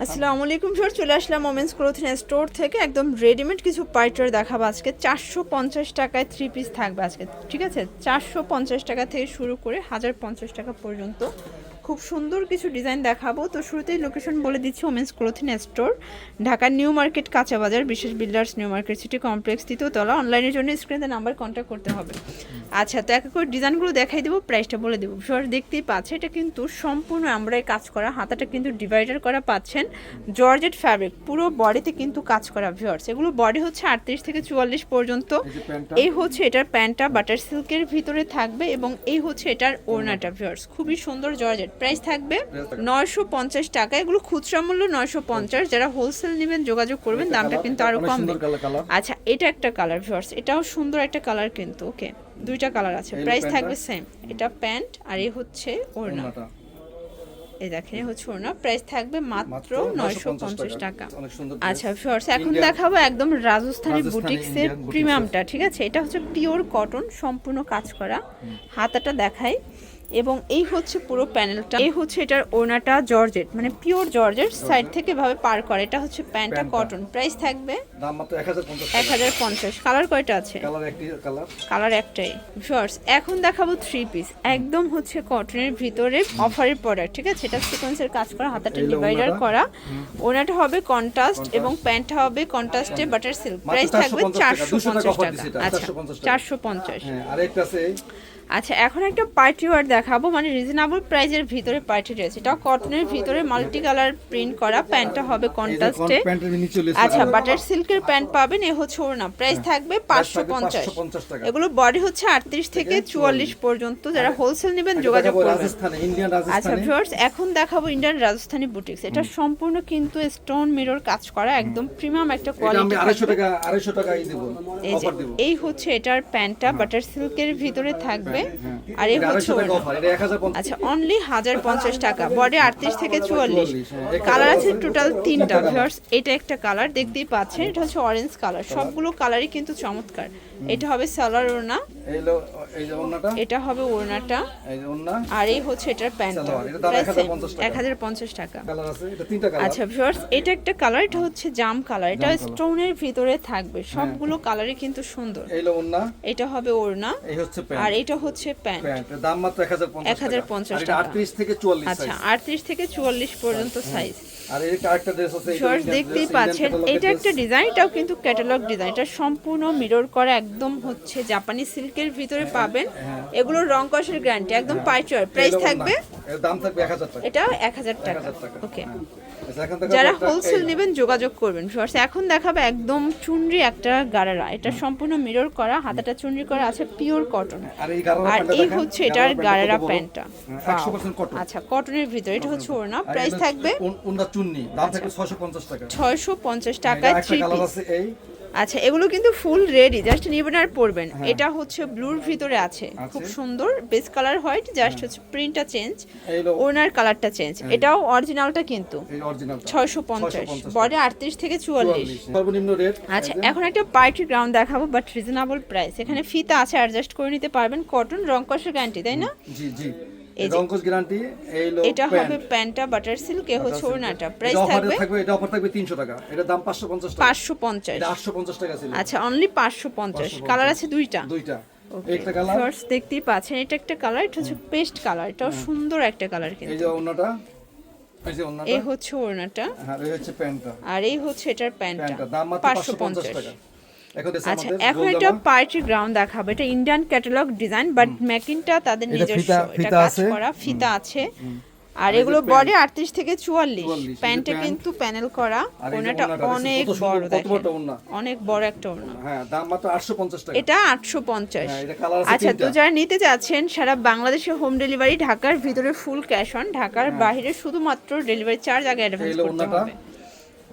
আসসালামু আলাইকুম স্যার চলে আসলাম ওমেন্স ক্লোথিং স্টোর থেকে। একদম রেডিমেড কিছু পাইটার দেখাবো আজকে। চারশো পঞ্চাশ টাকায় থ্রি পিস থাকবে আজকে, ঠিক আছে? চারশো পঞ্চাশ টাকা থেকে শুরু করে হাজার পঞ্চাশ টাকা পর্যন্ত খুব সুন্দর কিছু ডিজাইন দেখাবো। তো শুরুতেই লোকেশন বলে দিচ্ছি ওমেন্স ক্লোথিং স্টোর ঢাকার নিউ মার্কেট কাঁচা বাজার বিশেষ builders New Market City complex তলা। অনলাইনের জন্য স্ক্রিনে নাম্বার কন্ট্যাক্ট করতে হবে। আচ্ছা তো এক করে ডিজাইনগুলো দেখাই দেবো প্রাইসটা বলে দেবো। সর দেখতেই পাচ্ছে এটা কিন্তু সম্পূর্ণ আমরাই কাজ করা হাতাটা কিন্তু ডিভাইডার করা পাচ্ছেন। জর্জেট ফ্যাব্রিক পুরো বডিতে কিন্তু কাজ করা ভিউয়ার্স। এগুলো বডি হচ্ছে আটত্রিশ থেকে চুয়াল্লিশ পর্যন্ত। এই এই হচ্ছে এটার প্যান্টটা বাটার সিল্কের ভিতরে থাকবে এবং এই হচ্ছে এটার ওড়নাটা ভিউয়ার্স। খুবই সুন্দর জর্জেট প্রাইস থাকবে। নয়শো পঞ্চাশ টাকা। এগুলো খুচরা মূল্য নয়শো পঞ্চাশ। যারা হোলসেল নেবেন যোগাযোগ করবেন দামটা কিন্তু আরও কালার আচ্ছা এটা একটা কালার ভিউয়ার্স এটাও সুন্দর একটা কালার কিন্তু ওকে দুইটা কালার আছে। প্রাইস থাকবে সেম এটা প্যান্ট আর এ হচ্ছে ওড়না। এই দেখেন হচ্ছে ওড়না। প্রাইস থাকবে মাত্র নয়শো পঞ্চাশ টাকা। আচ্ছা ফিওর্স এখন দেখাবো একদম রাজস্থানি রাজস্থানি বুটিক্সের প্রিমিয়ামটা ঠিক আছে? এটা হচ্ছে পিওর কটন সম্পূর্ণ কাজ করা। হাতাটা দেখাই। এবং এই হচ্ছে পুরো প্যানেলটা। এই হচ্ছে এটার ওনাটা জর্জেট মানে পিওর জর্জেট সাইড থেকে ভাবে পার করে। এটা হচ্ছে প্যান্টটা। কটন। প্রাইস থাকবে দাম মাত্র 1050 এক হাজার পঞ্চাশ। কালার কয়টা আছে? কালার একটি কালার। কালার একটাই। শর্টস এখন দেখাবো থ্রি পিস একদম হচ্ছে কটনের ভিতরে অফারের প্রোডাক্ট ঠিক আছে? এটা সিকোয়েন্সের কাজ করা হাতাটা ডিভাইডার করা। ওনাটা হবে কন্ট্রাস্ট এবং প্যান্টটা হবে কন্ট্রাস্টে বাটার সিল্ক প্রাইস থাকবে 450 টাকা, চারশো 200 টাকা পঞ্চাশ offer টাকা দিছি এটা, আচ্ছা 450 টাকা। চারশো পঞ্চাশ। হ্যাঁ আর একটা আছে আচ্ছা এখন একটা পার্টি ওয়ার দেখাবো মানে রিজনেবল প্রাইজের ভিতরে পার্টি ড্রেস এটা কটনের ভিতরে মাল্টি কালার প্রিন্ট করা প্যান্টটা হবে কন্ট্রাস্টে আচ্ছা বাটার সিল্কের প্যান্ট পাবেন এ হচ্ছে ওর ওড়না প্রাইস থাকবে পাঁচশো পঞ্চাশ। এগুলো বডি হচ্ছে আটত্রিশ থেকে চুয়াল্লিশ পর্যন্ত। যারা হোলসেল নেবেন যোগাযোগ করবেন। আচ্ছা ভিউয়ার্স এখন দেখাবো ইন্ডিয়ান রাজস্থানী বুটিক্স এটা সম্পূর্ণ কিন্তু স্টোন মিরর কাজ করা একদম প্রিমিয়াম একটা কোয়ালিটি 250 টাকা 250 টাকা ই দেব এই যে অফার দেব। এই হচ্ছে এটার প্যান্টটা বাটার সিল্কের ভিতরে থাকবে। আর এ হচ্ছে 250 টাকা ওড়না। অফার এটা 1050 আচ্ছা অনলি হাজার পঞ্চাশ টাকা। বডি আটত্রিশ থেকে চুয়াল্লিশ। হ্যাঁ, কালার আছে টোটাল তিনটা ভিউয়ার্স এটা একটা কালার দেখতেই পাচ্ছেন। এটা হচ্ছে অরেঞ্জ কালার সবগুলো কালারই কিন্তু চমৎকার। এটা হবে সালার ওড়না এই যে এটা হবে ওড়নাটা। এই যে ওন্না আর এই হচ্ছে এটার প্যান্টটা। সালোয়ার, এটার দাম 1050 টাকা। এক হাজার পঞ্চাশ টাকা। কালার আছে? এটা তিনটা কালার। আচ্ছা ভিউয়ার্স এটা একটা কালার এটা হচ্ছে জাম কালার। এটা স্টোনের ভিতরে থাকবে। সবগুলো কালারই কিন্তু সুন্দর। এই এটা হবে ওড়না। এই হচ্ছে আর প্যান্ট এটা হচ্ছে প্যান্ট। প্যান্ট। দাম মাত্র 1050 1050 আর এটা টাকা। 38 থেকে 44 আচ্ছা সাইজ আটত্রিশ থেকে চুয়াল্লিশ পর্যন্ত সাইজ আর এই আরেকটা ড্রেস আছে শর্টস দেখতেই পাচ্ছেন। এটা একটা dress। ডিজাইন এটাও কিন্তু ক্যাটালগ ডিজাইন এটা সম্পূর্ণ মিরর করা একদম হচ্ছে জাপানি সিল্কের ভিতরে পাবেন। এগুলো রং কষের গ্যারান্টি একদম পাইচার প্রাইস থাকবে দাম থাকবে 1000 টাকা। এটা এক হাজার টাকা। 1000 টাকা। ওকে হ্যাঁ। আচ্ছা যারা হোলসেল নেবেন যোগাযোগ করবেন। এখন দেখাবে একদম চুনরি একটা গারারা। এটা সম্পূর্ণ মিরর করা হাতাটা চুনরি করা আছে পিওর কটন আর এই হচ্ছে এটার গারারা? প্যান্টটা হ্যাঁ, 100% কটন আচ্ছা কটনের ভিতরে এটা হচ্ছে ওড়না। প্রাইস থাকবে উন- উন্না দাম থাকবে 650 টাকা। ছয়শো পঞ্চাশ এটা টাকায় একটা থ্রি পিস আচ্ছা এগুলো কিন্তু ফুল রেডি জাস্ট নেবেন আর পরবেন। এটা হচ্ছে ব্লুর ভিতরে আছে। খুব সুন্দর বেস কালার হোয়াইট জাস্ট হচ্ছে প্রিন্টটা চেঞ্জ ওনার কালারটা চেঞ্জ এটাও অরিজিনালটা কিন্তু। ছয়শো পঞ্চাশ। বডি আটত্রিশ থেকে চুয়াল্লিশ। আচ্ছা এখন একটা পার্টি গ্রাউন্ড দেখাবো বাট রিজনেবল প্রাইস এখানে ফিতা আছে অ্যাডজাস্ট করে নিতে পারবেন। কটন রং কষের গ্যারান্টি তাই না? জি জি। গ্যারান্টি এটা হবে প্যান্ট। প্যান্টটা বাটার সিল্ক এ হচ্ছে ওড়নাটা প্রাইস থাকবে? এটা অফার থাকবে 300 টাকা। এটা দাম 550 টাকা। পাঁচশো পঞ্চাশ। এটা 850 টাকা ছিল। আচ্ছা অনলি পাঁচশো পঞ্চাশ। কালার আছে দুইটা? দুইটা। একটা কালার শর্টস দেখতেই পাচ্ছেন এটা একটা কালার এটা হচ্ছে পেস্ট কালার এটাও সুন্দর একটা কালার কিন্তু। এই যে ওন্নাটা এই হচ্ছে ওড়নাটা। হ্যাঁ এই হচ্ছে প্যান্টটা। আর এই হচ্ছে এটার প্যান্টটা। দাম মাত্র পাঁচশো 550 পঞ্চাশ টাকা। আচ্ছা এখন এটা। পার্টি গ্রাউন্ড দেখাবো। এটা ইন্ডিয়ান ক্যাটালগ ডিজাইন বাট মেকিংটা তাদের নিজস্ব। এটা ফিতা কাজ আছে। করা ফিতা আছে। আর এগুলো। বডি আটত্রিশ থেকে চুয়াল্লিশ। 44 প্যান্টটা কিন্তু প্যানেল করা। ওনাটা অনেক বড় দেখেন। অনেক বড় একটা ওড়না। হ্যাঁ দাম মাত্র 850 টাকা। এটা আটশো পঞ্চাশ। হ্যাঁ, আচ্ছা তো যারা নিতে চাচ্ছেন সারা বাংলাদেশে হোম ডেলিভারি ঢাকার ভিতরে ফুল ক্যাশ অন ঢাকার বাইরে শুধুমাত্র ডেলিভারি চার্জ আগে অ্যাডভান্স করতে হবে।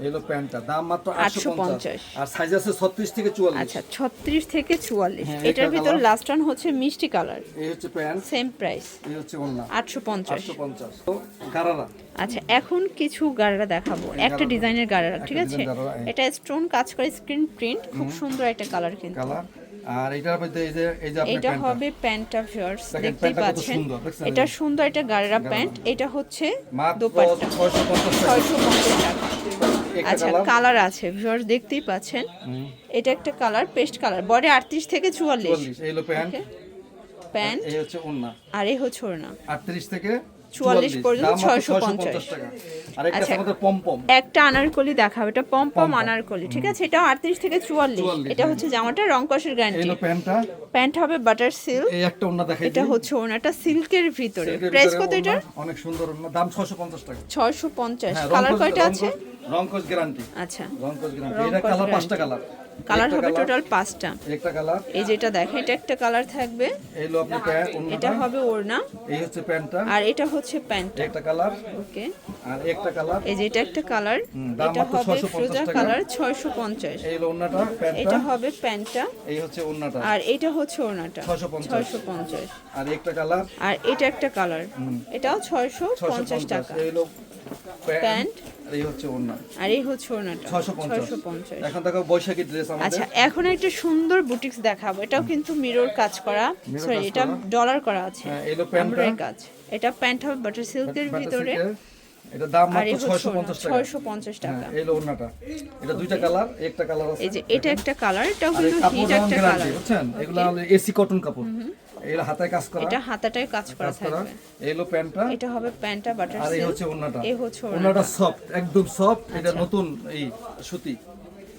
এই হলো প্যান্টটা। দাম মাত্র 850 850 আর সাইজ আছে 36 থেকে 44 আচ্ছা ছত্রিশ থেকে চুয়াল্লিশ। হ্যাঁ, এটার ভিতর লাস্ট ওয়ান হচ্ছে মিষ্টি কালার এই হচ্ছে প্যান্ট। সেম প্রাইস এই হচ্ছে ওন্না আটশো পঞ্চাশ। 850 তো গারারা। আচ্ছা এখন কিছু গাড়ারা দেখাবো। একটা ডিজাইনের গাড়ারা ঠিক আছে? এই। এটা স্টোন কাজ করে স্ক্রিন প্রিন্ট খুব সুন্দর একটা কালার কিন্তু। কালার আর এটার মধ্যে এই যে এই যে এটা হবে প্যান্টটা ভিউয়ার্স দেখতেই পাচ্ছেন। এটা সুন্দর এটা গাড়েরা প্যান্ট। এটা হচ্ছে দোপাট্টা। 650 টাকা। আচ্ছা কালার। আছে ভিউয়ার্স দেখতেই পাচ্ছেন। এটা একটা কালার পেস্ট কালার। বডি আটত্রিশ থেকে চুয়াল্লিশ। 44 এই হলো প্যান্ট। প্যান্ট। এই হচ্ছে ওন্না আর এই হচ্ছে ওড়না। 38 থেকে 44 পর্যন্ত 650 একটা আচ্ছা। একটা আনারকলি দেখাবো এটা পম পম পম পম। আনারকলি ঠিক আছে? এটা আটত্রিশ থেকে চুয়াল্লিশ। এটা হচ্ছে জামাটা রং কষের গ্যারান্টি প্যান্ট হবে বাটার সিল্ক এটা। হচ্ছে ওনাটা সিল্কের ভিতরে। প্রাইস কত এটা অনেক সুন্দর দাম 650 টাকা। ছয়শো পঞ্চাশ। হ্যাঁ, কালার কয়টা আছে? রংকশ গ্যারান্টি আচ্ছা। রংকশ গ্যারান্টি এটা কালার পাঁচটা কালার। কালার হবে টোটাল পাঁচটা। একটা কালার এই যেটা দেখেন এটা একটা কালার থাকবে। এই হলো আপনার প্যান্ট এটা হবে ওড়না। এই হচ্ছে প্যান্টটা। আর এটা হচ্ছে প্যান্ট একটা কালার ওকে। আর একটা কালার এই যে এটা একটা কালার এটা হবে 650 ফ্রোজা কালার ছয়শো পঞ্চাশ। এই হলো ওন্নাটা প্যান্টটা। এটা হবে প্যান্টটা। এই হচ্ছে ওন্নাটা আর এটা হচ্ছে ওড়নাটা। 650 ছয়শো পঞ্চাশ। আর একটা কালার আর এটা একটা কালার এটাও ছয়শো ছয়শো পঞ্চাশ। টাকা। এই হলো প্যান্ট। আর এই হচ্ছে ওন্না আর এই হচ্ছে ওড়নাটা। ছয়শো ছয়শো পঞ্চাশ। পঞ্চাশ এখন দেখো বৈশাখী ড্রেস আচ্ছা এখন একটা সুন্দর বুটিক্স দেখাবো। এটাও কিন্তু মিরর কাজ করা। সরি এটা ডলার করা আছে। হ্যাঁ, কাজ। এটা প্যান্ট হবে বাটার সিল্কের ভিতরে। এটা দাম মাত্র টাকা। হ্যাঁ, এই হলো এটা দুইটা কালার একটা কালার আছে। এই যে এটা একটা কালার এটাও কিন্তু হিট একটা কালার বুঝছেন? এগুলো এসি কটন কাপড়। এগুলো হাতায় কাজ করা? এটা হাতাটায় কাজ করা থাকবে। এই হলো প্যান্টটা? এটা হবে প্যান্টটা বাটার আর এই হচ্ছে ওন্নাটা এই হচ্ছে ওন্নাটা সফট একদম সফট এটা নতুন এই সুতি।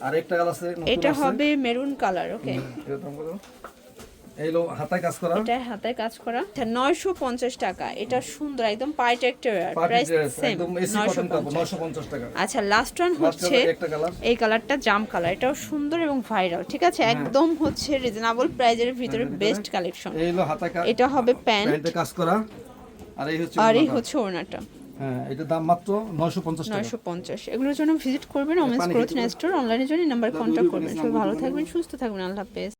আর একটা কালার আছে এটা হবে মেরুন কালার ওকে এটা দাম কত? এই হলো হাতায় কাজ করা? এটা হাতায় কাজ করা। আচ্ছা নয়শো পঞ্চাশ টাকা। এটা সুন্দর একদম পাইট একটা প্রাইস সেম একদম এসি কটন কাপড় 950 টাকা। আচ্ছা লাস্ট ওয়ান হচ্ছে এই কালারটা জাম কালার এটাও সুন্দর এবং ভাইরাল ঠিক আছে? হ্যাঁ। একদম হচ্ছে রিজনেবল প্রাইজের ভিতরে বেস্ট কালেকশন এই হলো হাতায় কাজ এটা হবে প্যান্ট প্যান্টে কাজ করা। আর এই হচ্ছে আর এই। হচ্ছে ওড়নাটা। হ্যাঁ এটা দাম মাত্র 950 টাকা। নয়শো পঞ্চাশ। এগুলোর জন্য ভিজিট করবেন ওমেন্স ক্লোথ স্টোর অনলাইনের জন্য নাম্বার কন্ট্যাক্ট করবেন। সবাই ভালো থাকবেন সুস্থ থাকবেন। আল্লাহ হাফেজ।